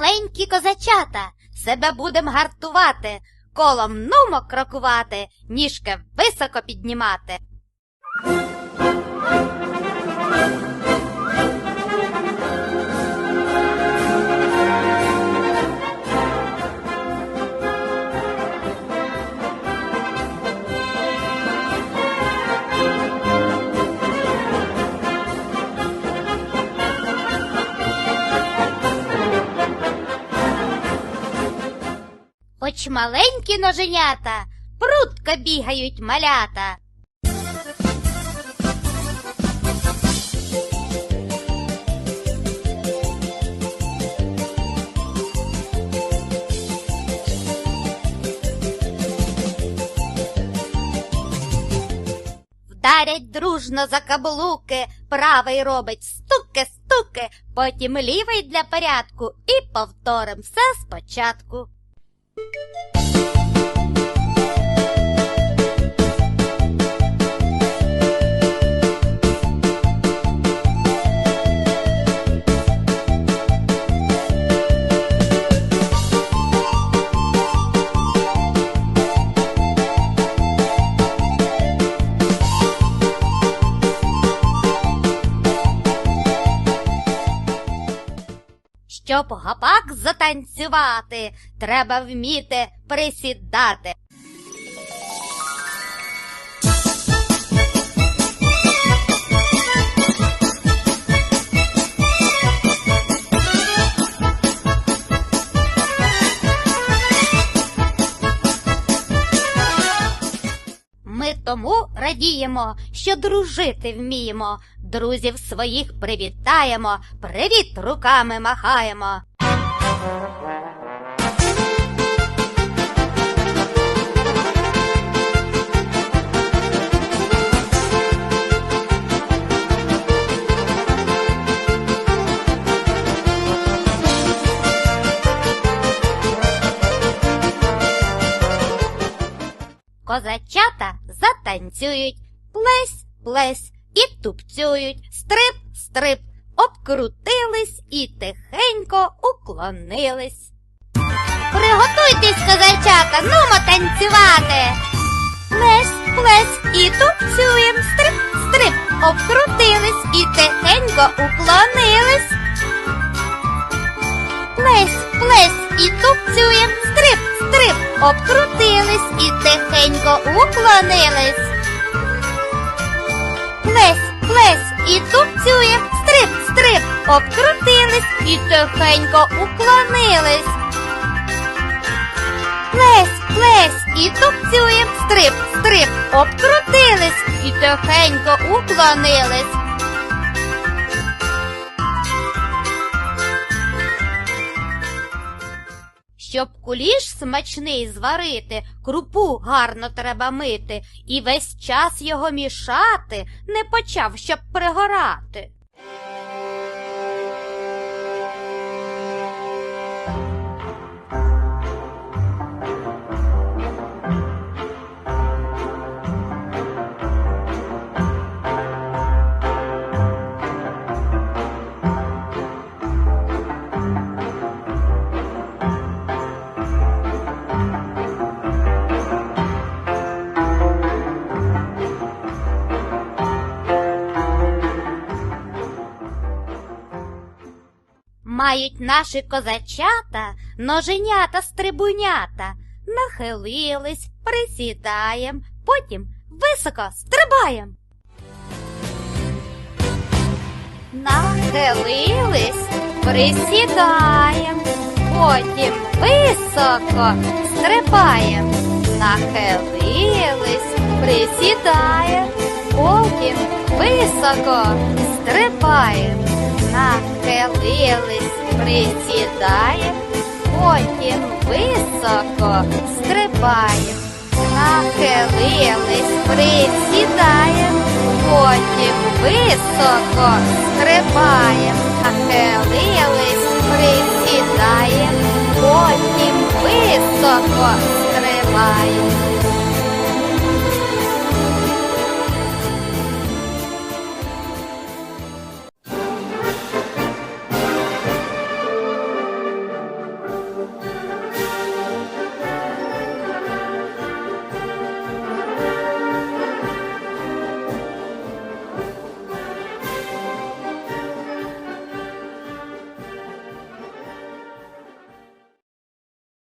маленькі козачата, себе будем гартувати, колом нумо крокувати, ніжки високо піднімати. Хоч маленькі ноженята, прутко бігають малята. Вдарять дружно за каблуки, правий робить стуки-стуки, потім лівий для порядку і повторим все спочатку. Thank you. Щоб гапак затанцювати, треба вміти присідати. Радіємо, що дружити вміємо, друзів своїх привітаємо, привіт руками махаємо. Козачата затанцюють, плесь, плесь і тупцюють, стрип, стрип, обкрутились і тихенько уклонились. Приготуйтесь, козачата, нумо танцювати. Плесь, плесь і тупцюєм, стрип, стрип, обкрутились і тихенько уклонились. Плесь, плесь і тупцюєм, стрип, стрип, обкрутились і тихенько уклонились. Плесь, плесь і тупцюєм, стрип, стрип, обкрутились і тихенько уклонились. Плесь, плесь і тупцюєм, стрип, стрип, обкрутились і тихенько уклонились. Щоб куліш смачний зварити, крупу гарно треба мити, і весь час його мішати, не почав, щоб пригорати. Мають наші козачата, ноженята стрибунята, нахилились, присідаєм, потім високо стрибаєм. Нахилились, присідаєм, потім високо стрибаєм. Нахилились, присідаєм, потім високо стрибаєм. Нахилились, присідаєм, потім високо стрибаєм. Нахилились, присідаєм, потім високо стрибаєм. Нахилились, присідаєм, потім високо стрибаєм.